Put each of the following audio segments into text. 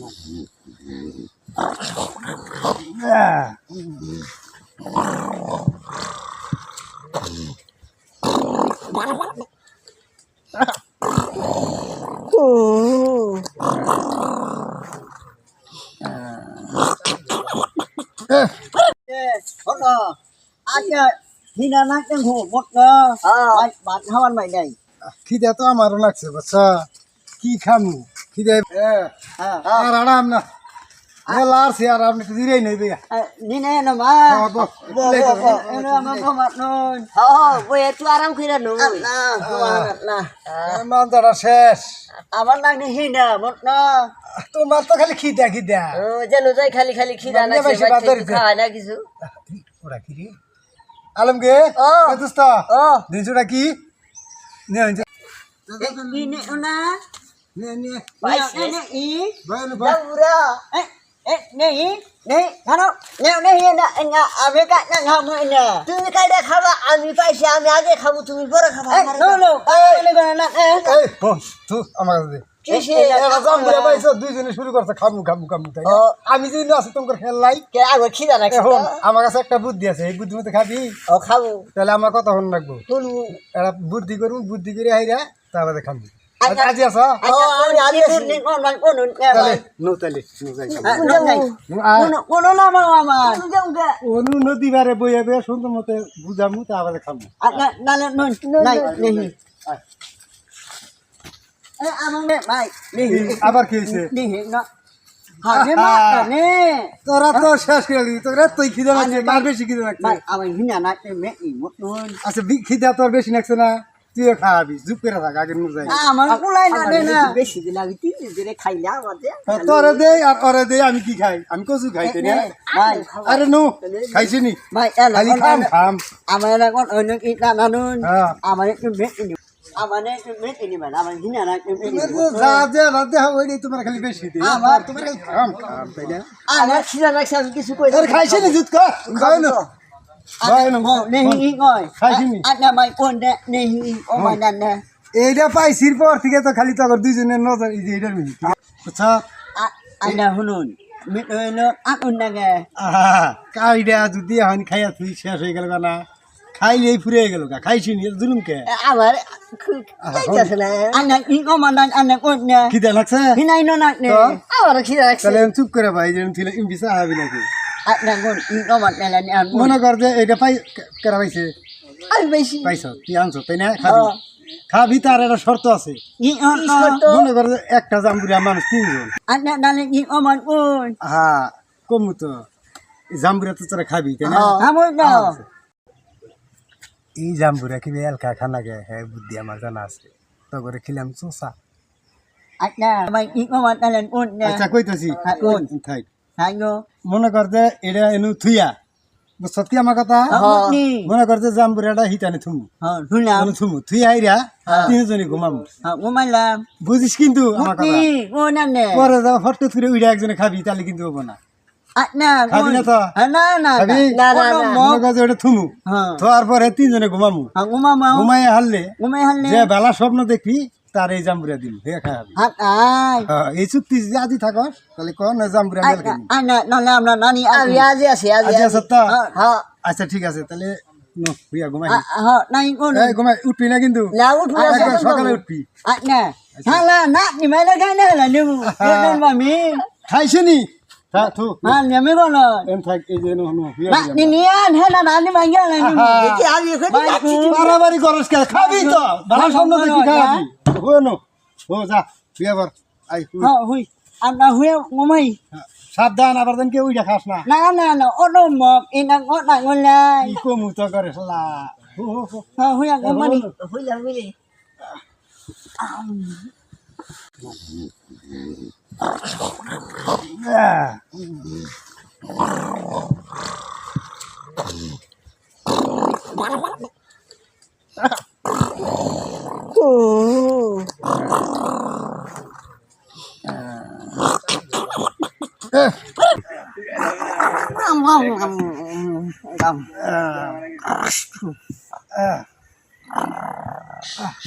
hốt lò anh thì là nát cái hồ một lò bạn bạn how ăn mày này খিদে তো আমারও লাগছে বাচ্চা কি খামু? খিদে আর আরাম না। আর সে আর আপনি দিরেই নেই আরাম করে শেষ। আমার মত তোমার তো খালি খিদে খিদে। যেন যাই খালি খালি খিদা না কিছু। ওরা কি রে? আলমগে ও। দোস্ত। ও। দিনছোটা কি? নে নে। আমি পাইছি আমি আগে খাব তুমি পরে খাবা আমার। আমি যদি না আছি তোমার খেলাই এখন আমার কাছে একটা বুদ্ধি আছে এই বুদ্ধি মতো খাবি ও খাব তাহলে আমার কথা হন রাখব বুদ্ধি করুন বুদ্ধি করে হাইরা তারপরে খাবি আচ্ছা। আজি আছো অনু নদী বারে সুন্দর মতো বুঝামু তারপরে আবার কি হয়েছে তোরা তো শেষ করে দিবি তোরা তুই খিদে লাগছে তার বেশি খিদে লাগছে আচ্ছা খিদে তোর বেশি লাগছে না তুইও খাওয়াবি চুপ করে থাক মতো যাই। cũng lại là đây nè বেশি দিন লাগে তিন দিন খাই না আমাদের তোরে দে আর ওরে দে আমি কি খাই? আমি কচু খাই তাই না? ভাই আরে নো খাইছি নি। ভাই এলা খালি খাম খাম। আমার এখন অন্য কি না নানুন হ্যাঁ। আমার একটু মেট ইনি আমার একটু মেট ইনি মানে আমার হিনা না একটু মেট ইনি যা যা রাত দেখা ওইটাই তোমার খালি বেশি দে আমার তোমার খাম খাম তাই না? আমার খিদা লাগছে কিছু কই খাইছি নি জুত কর না। এইটা পাইছির পর থেকে তো খালি তোর দুইজনের নজর এই যে এইটার মিনিট আনা হুনুন মিট হইল আকুন নাগে আহা কাইডা যদি এখন খাইয়া তুই শেষ হয়ে গেল না খাইলেই ফুরে গেল গা খাইছি নি জুলুম কে খিদে লাগছে খিদা লাগছে চুপ করে ভাই যেন তুই ইম্বিসা হবি নাকি মান কর যে এটা পাই কেরা পাইছে? আমি পাইছি। পাইছ তুই আনছ তাই না? খাবি। খাবি তার একটা শর্ত আছে। মনে কর একটা জাম্বুরিয়া মানুষ তিনজন। হ্যাঁ কমু তো। জাম্বুরিয়া তো তোরা খাবি তাই না? আমই না এই জাম্বুরিয়া কি এলকা খানা গে? হ্যাঁ বুদ্ধি আমার জানা আছে। তো করে খেলাম চোষা। আচ্ছা কইতাছি? থাক মনে কর যে এটা এনু থুইয়া। সত্যি আমার কথা? মনে কর যে জাম্বুরিয়াটা হিটানে থুমু। হ্যাঁ শুনলাম। মানে থুমু। থুই আইরা তিনজনই ঘুমামু। হ্যাঁ ঘুমাইলাম। বুঝিস কিন্তু আমার কথা? পরে যাও ফটকে থুরে উইরা একজনে খাবি তাহলে কিন্তু হব না। হ্যাঁ তিনজনে ঘুমামু। হ্যাঁ ঘুমাই হারলে ঘুমাই হারলে। যে বেলা স্বপ্ন দেখবি তার এই জাম্বুরিয়া দিল হে খাবি আই। হ্যাঁ, এই চুক্তি যদি আজি থাকস তাহলে কন না কিনি আমরা নানি আজে আছি আজি আছে তা? হ্যাঁ আচ্ছা ঠিক আছে তাহলে নো হুইয়া ঘুমাই হ্যাঁ নাই কোন ঘুমাই উঠবি না কিন্তু? না উঠবো না, সকাল উঠবি। না। নি হ্যাঁ। নো নো বাড়াবাড়ি করস খাবি তো? ভালো দেখি খাবি হো নো। হো যা হুইয়া বর আই হুই। ha hui ana hui ngomai সাবধান আবার দেন কেউ উইটা খাস না। o no mo ina ko na ko la কি কমু তো করে শালা। হো হো হো। ha hui ngomai হইলাম বুঝলি আহ, আহ, আহ, আহ,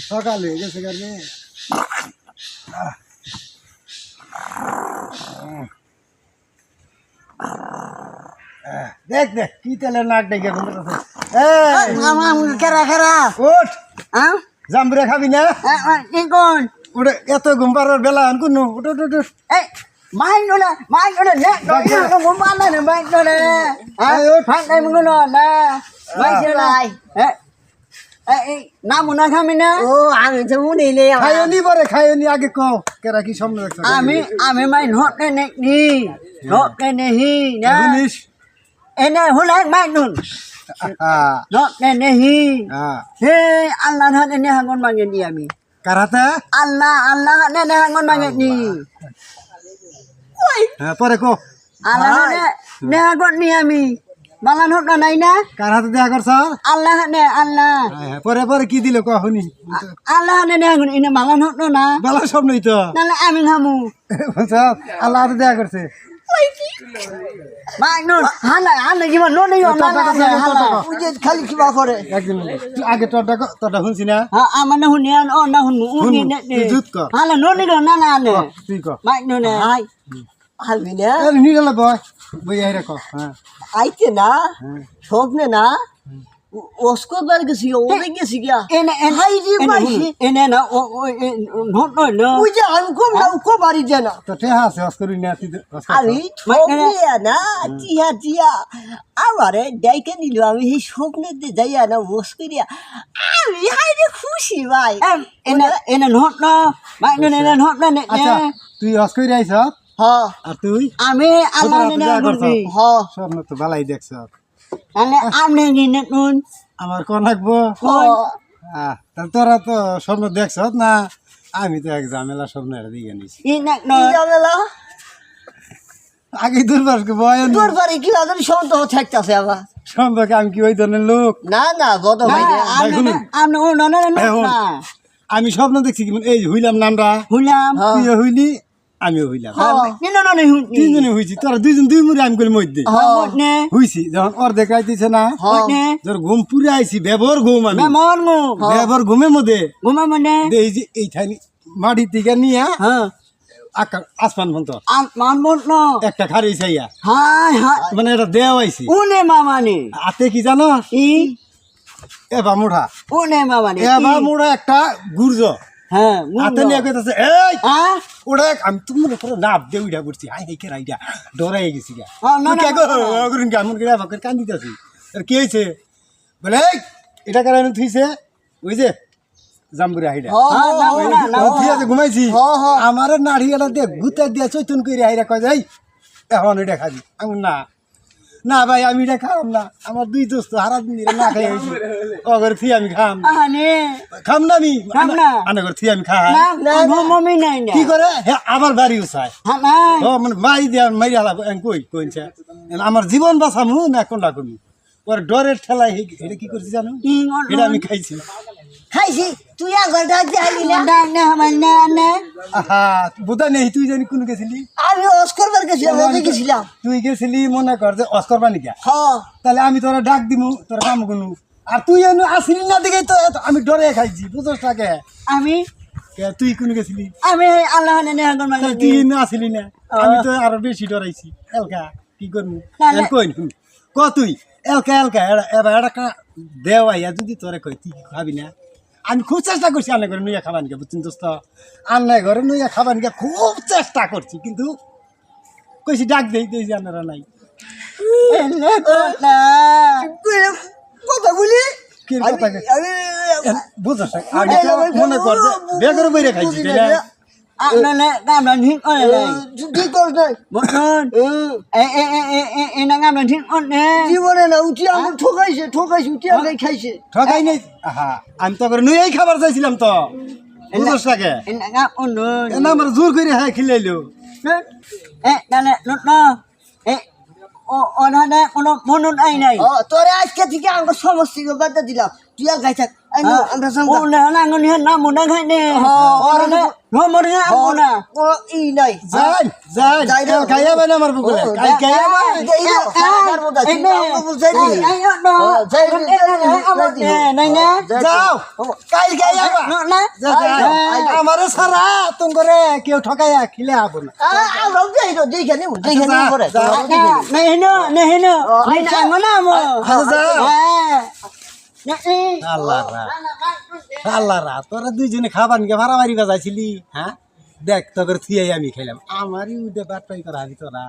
সকাল হয়ে গেছে কারণে দেখ দেখ কি তেলে নাক ডেকে জাম্বুরে খাবি না এত ঘুম পাড়ার বেলা কোন উঠ উঠ না না নে eh eh ও আমি তো মনে নেই আমার খাইও নি পরে খাইও নি আগে কও কেরা কি সামনে দেখছ আমি আমি eh হ্যাঁ হ্যাঁ কারাতে Allah na ne ni হ্যাঁ পরে কো na ne hangon ni ami Malan hot na nai na কার হাতে দেখা করছ ne Allah হ্যাঁ, পরে পরে কি দিল শুনি Allah na ne hangon ina malan hot na বালা স্বপ্নই তো Nala amin hamu. বলছ আল্লাহ হাতে দেখা করছে আগে তোরটা তোরটা শুনছি না oh ne ni. jut ka. Hala nun ni don nala ne. তুই ক Mak nun ne. হাই হালবি না বয় বই ক হ্যাঁ। আইতে না? হ্যাঁ। স্বপ্নে না? ওসকো বার গেছি ওরে গেছি গিয়া। Ene ene Hai di ene mai. hun. Ene na o o not no no. ওই যে আমি কম না উকো বাড়ি যায় না। তো ঠেহা আছে অস্করি না তুই আমি স্বপ্নে না টিয়া টিয়া আমারে ডাইকে নিল আমি সেই স্বপ্নে যাইয়া না বস করিয়া আমি হাইরে খুশি ভাই। ene not no. Mak nun ene not no আচ্ছা তুই অস্করি আইছ? হ্যাঁ আর তুই? ni. হ্যাঁ। স্বপ্ন তো বালাই দেখছ। nun. আমার কোন রাখব হ্যাঁ তোরা তো স্বপ্ন দেখছ না? আমি তো এক ঝামেলা স্বপ্ন দিকে নিছি। আগে দুর্বাসকে বয় কি আদর সন্দেহ থাকতেছে আবার? আমি কি ওই ধরনের লোক? না না গত ভাই. আমি স্বপ্ন দেখছি কি? এই হইলাম নামরা Hulam. তুইও হইলি আমিও হইলাম ni. তিনজনে হইছি তোরা দুইজন দুই মুড়ি আমি করি মধ্যে Hamut হইছি যখন অর্ধেক রাইতেছে না Hamut তোর ঘুম পুরে আইছি ব্যবহার ঘুম আমি. ব্যবহার ঘুমের মধ্যে ne. দে এই যে এইখানে মাটি থেকে নিয়ে. আকাশ আসমান পর্যন্ত Am man একটা খারি চাইয়া Hai hai. মানে এটা দেওয়া আইছি mama ni. হাতে কি জানো. এবা Une mama ni. এবা মুঠা একটা গুর্জ. হাতে নিয়ে কইতাছে এই. ওটা আমি তুমি পুরো নাপ দিয়ে উইডা করছি। হাই হাই কেরা ইটা ডরাই গেছি গা? না কে. করুন কেমন করে আমাকে কান্দিতেছি আর কি হয়েছে? বলে এটা কারণে থুইছে? ওই যে জামগুড়ি হাইডা ঠিক আছে ঘুমাইছি। আমার নাড়ি এটা দিয়ে গুতা দিয়ে চৈতন করে হাইরা কয় যাই এখন এটা খাবি আমি না না ভাই আমি এটা খাম না। আমার দুই দোস্ত হারা দিন না খাই হয়েছি। ও থি আমি খাম খাম না আমি? খাম আনা করে থি আমি খাই. কি করে? হে আবার বাড়ি উঠায় Ha ও মানে মারি দিয়া মারি হালা কই কইছে আমার জীবন বাঁচামু না কোনটা করবি ওর ডরের ঠেলায় এটা কি করছি জানো? এটা আমি খাইছি। খাইছি তুই একবার ডাক দিয়ে না. আহা নেই তুই জানি কোন গেছিলি? আমি অস্কর বার গেছিলাম ওদের গেছিলাম। তুই গেছিলি মনে কর যে হ্যাঁ তাহলে আমি তোরা ডাক দিমু তোরা কাম করনু আর তুই এনে আসিলি না দেখে তো আমি ডরে খাইছি বুঝছ টাকে আমি? তুই কোন গেছিলি? ma তাহলে তুই আসিলি না? আমি তো আরও বেশি ডরাইছি। এলকা কি করবি না, না। কই ক তুই? এলকা এলকা এবার এটা দেওয়াইয়া যদি তোরে কই তুই কি খাবি না? আমি খুব চেষ্টা করছি আন্না ঘরে নুইয়া খাবার নিকে বুঝছেন দোস্ত? আন্না ঘরে নুইয়া খাবার নিকে খুব চেষ্টা করছি কিন্তু কইছি ডাক দেই দেই জানারা নাই। Ele kota. কথা। বলি কি কথা বুঝছ আমি মনে কর বেগর বইরে খাইছি তাই না? Ana ne ngam lan hin on le. ঠিক কর Một con. Ê না উঠি আমার ঠকাইছে ঠকাইছে উঠি আমাকে খাইছে ঠকাই নাই আমি তো করে নুইয়াই খাবার চাইছিলাম তো বুঝছ nun. এনা আমার জোর করে হ্যাঁ খিলাইলো o o na ne ono monun ai này. ও, তোরে আজকে থেকে আমার সমস্ত বাদ দিলাম তুই আর গাইছা আমরা সঙ্গে O na na ngon hin na মরে আমো না কোনো ই নাই যাই যাই যাই বাই ও, বাই। ও, নাই না যাও কাল গাইয়া বা না যা যা আমারে সারা তুমরে কেউ ঠকাইয়া খিলে আবো না যাই। নাই না নাই না আমো না আমো আচ্ছা, হ্যাঁ আল্লাহ আল্লাহ রা তোরা দুইজনে খাবার নিয়ে ভাড়া বাড়ি বাজাইছিলি হ্যাঁ? দেখ, তোকে থুয়াই আমি খাইলাম। আমারই উদে বাটপাই করা তোরা